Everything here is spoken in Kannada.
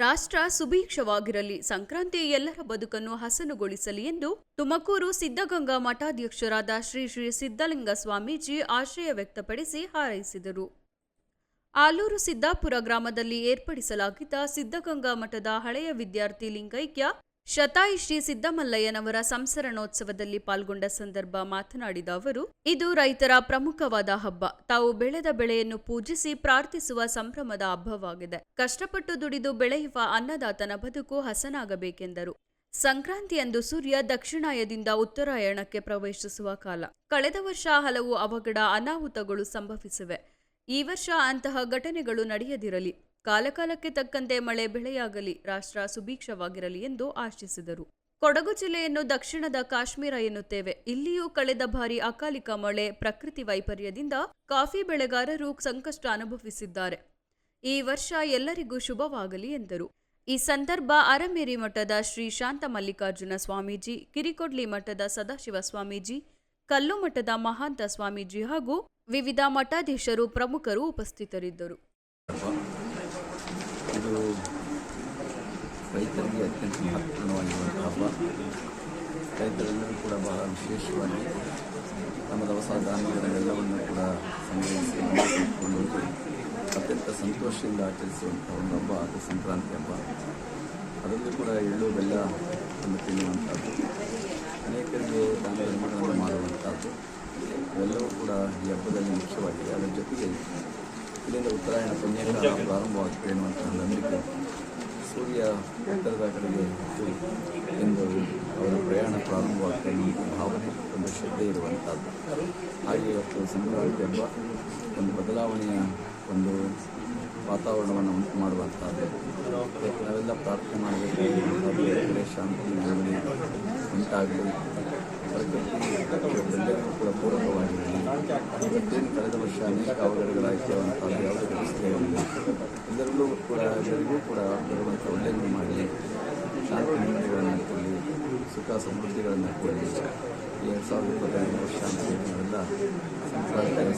ರಾಷ್ಟ್ರ ಸುಭೀಕ್ಷವಾಗಿರಲಿ, ಸಂಕ್ರಾಂತಿ ಎಲ್ಲರ ಬದುಕನ್ನು ಹಸನುಗೊಳಿಸಲಿ ಎಂದು ತುಮಕೂರು ಸಿದ್ಧಗಂಗಾ ಮಠಾಧ್ಯಕ್ಷರಾದ ಶ್ರೀ ಶ್ರೀ ಸಿದ್ಧಲಿಂಗ ಸ್ವಾಮೀಜಿ ಆಶಯ ವ್ಯಕ್ತಪಡಿಸಿ ಹಾರೈಸಿದರು. ಆಲೂರು ಸಿದ್ದಾಪುರ ಗ್ರಾಮದಲ್ಲಿ ಏರ್ಪಡಿಸಲಾಗಿದ್ದ ಸಿದ್ಧಗಂಗಾ ಮಠದ ಹಳೆಯ ವಿದ್ಯಾರ್ಥಿ ಲಿಂಗೈಕ್ಯ ಶತಾಯಿ ಶ್ರೀ ಸಿದ್ದಮಲ್ಲಯ್ಯನವರ ಸಂಸರಣೋತ್ಸವದಲ್ಲಿ ಪಾಲ್ಗೊಂಡ ಸಂದರ್ಭ ಮಾತನಾಡಿದ ಅವರು, ಇದು ರೈತರ ಪ್ರಮುಖವಾದ ಹಬ್ಬ. ತಾವು ಬೆಳೆದ ಬೆಳೆಯನ್ನು ಪೂಜಿಸಿ ಪ್ರಾರ್ಥಿಸುವ ಸಂಭ್ರಮದ ಹಬ್ಬವಾಗಿದೆ. ಕಷ್ಟಪಟ್ಟು ದುಡಿದು ಬೆಳೆಯುವ ಅನ್ನದಾತನ ಬದುಕು ಹಸನಾಗಬೇಕೆಂದರು. ಸಂಕ್ರಾಂತಿಯಂದು ಸೂರ್ಯ ದಕ್ಷಿಣಾಯದಿಂದ ಉತ್ತರಾಯಣಕ್ಕೆ ಪ್ರವೇಶಿಸುವ ಕಾಲ. ಕಳೆದ ವರ್ಷ ಹಲವು ಅವಘಡ ಅನಾಹುತಗಳು ಸಂಭವಿಸಿವೆ. ಈ ವರ್ಷ ಅಂತಹ ಘಟನೆಗಳು ನಡೆಯದಿರಲಿ. ಕಾಲಕಾಲಕ್ಕೆ ತಕ್ಕಂತೆ ಮಳೆ ಬೆಳೆಯಾಗಲಿ, ರಾಷ್ಟ್ರ ಸುಭೀಕ್ಷವಾಗಿರಲಿ ಎಂದು ಆಶಿಸಿದರು. ಕೊಡಗು ಜಿಲ್ಲೆಯನ್ನು ದಕ್ಷಿಣದ ಕಾಶ್ಮೀರ ಎನ್ನುತ್ತೇವೆ. ಇಲ್ಲಿಯೂ ಕಳೆದ ಬಾರಿ ಅಕಾಲಿಕ ಮಳೆ ಪ್ರಕೃತಿ ವೈಪರ್ಯದಿಂದ ಕಾಫಿ ಬೆಳೆಗಾರರು ಸಂಕಷ್ಟ ಅನುಭವಿಸಿದ್ದಾರೆ. ಈ ವರ್ಷ ಎಲ್ಲರಿಗೂ ಶುಭವಾಗಲಿ ಎಂದರು. ಈ ಸಂದರ್ಭ ಅರಮೇರಿ ಮಠದ ಶ್ರೀ ಶಾಂತ ಮಲ್ಲಿಕಾರ್ಜುನ ಸ್ವಾಮೀಜಿ, ಕಿರಿಕೊಡ್ಲಿ ಮಠದ ಸದಾಶಿವ ಸ್ವಾಮೀಜಿ, ಕಲ್ಲು ಮಠದ ಮಹಾಂತ ಸ್ವಾಮೀಜಿ ಹಾಗೂ ವಿವಿಧ ಮಠಾಧೀಶರು ಪ್ರಮುಖರು ಉಪಸ್ಥಿತರಿದ್ದರು. ಇದು ರೈತರಿಗೆ ಅತ್ಯಂತ ಮಹತ್ವವಾಗಿರುವಂಥ ಹಬ್ಬ. ರೈತರೆಲ್ಲರೂ ಕೂಡ ಬಹಳ ವಿಶೇಷವಾಗಿ ನಮ್ಮ ದವಸ ಧಾನ್ಯಗಳೆಲ್ಲವನ್ನು ಕೂಡ ಸಂಗ್ರಹಿಸಿ ಇಟ್ಕೊಂಡು ಅತ್ಯಂತ ಸಂತೋಷದಿಂದ ಆಚರಿಸುವಂಥ ಒಂದು ಹಬ್ಬ, ಅದು ಸಂಕ್ರಾಂತಿ ಹಬ್ಬ. ಅದರಲ್ಲೂ ಕೂಡ ಎಳ್ಳು, ಬೆಲ್ಲ ಒಂದು ತಿನ್ನುವಂಥದ್ದು. ಅನೇಕರಿಗೆ ದಾನ ಧರ್ಮಗಳನ್ನು ಮಾಡುವಂಥದ್ದು. ಇವೆಲ್ಲವೂ ಕೂಡ ಈ ಹಬ್ಬದಲ್ಲಿ ಮುಖ್ಯವಾಗಿದೆ. ಅದರ ಜೊತೆಗೆ ಇಲ್ಲಿಂದ ಉತ್ತರಾಯಣ ಪುಣ್ಯಕಾಲ ಪ್ರಾರಂಭವಾಗುತ್ತೆ ಒಂದು ನಂಬಿಕೆ ಸೂರ್ಯ ಉತ್ತರದ ಕಡೆಗೆ ಎಂದು ಅವರ ಪ್ರಯಾಣ ಪ್ರಾರಂಭವಾಗುತ್ತೆ ಅನ್ನುವಂಥ ಭಾವನೆ ಒಂದು ಶ್ರದ್ಧೆ ಇರುವಂಥದ್ದು. ಹಾಗೆ ಇವತ್ತು ಸಂಕ್ರಾಂತಿ ಹಬ್ಬ ಒಂದು ಬದಲಾವಣೆಯ ಒಂದು ವಾತಾವರಣವನ್ನು ಉಂಟು ಮಾಡುವಂಥದ್ದು. ನಾವೆಲ್ಲ ಪ್ರಾರ್ಥನೆ ಮಾಡಬೇಕಾಗಿರುವಂಥದ್ದು ಶಾಂತಿ ಉಂಟಾಗಲಿ. ಪ್ರಕೃತಿ ಮತ್ತೇನು ಕಳೆದ ವರ್ಷ ಅನೇಕ ಅವಘಡಗಳಾಯಿತು ಅಂತ ಯಾವುದೇ ವ್ಯವಸ್ಥೆ ಎಲ್ಲರಲ್ಲೂ ಕೂಡ, ಎಲ್ಲರಿಗೂ ಕೂಡ ಬರುವಂಥ ಒಳ್ಳೆಯದು ಮಾಡಿ ಶಾಂತಿ ನೆಮ್ಮದಿಗಳನ್ನು ಕೊಡಿ ಸುಖ ಸಮೃದ್ಧಿಗಳನ್ನು ಕೊಡಿ ಎರಡು ಸಾವಿರದ ಇಪ್ಪತ್ತೆರಡು ವರ್ಷ ಅಂತ ಸಂಕ್ರಾಂತಿ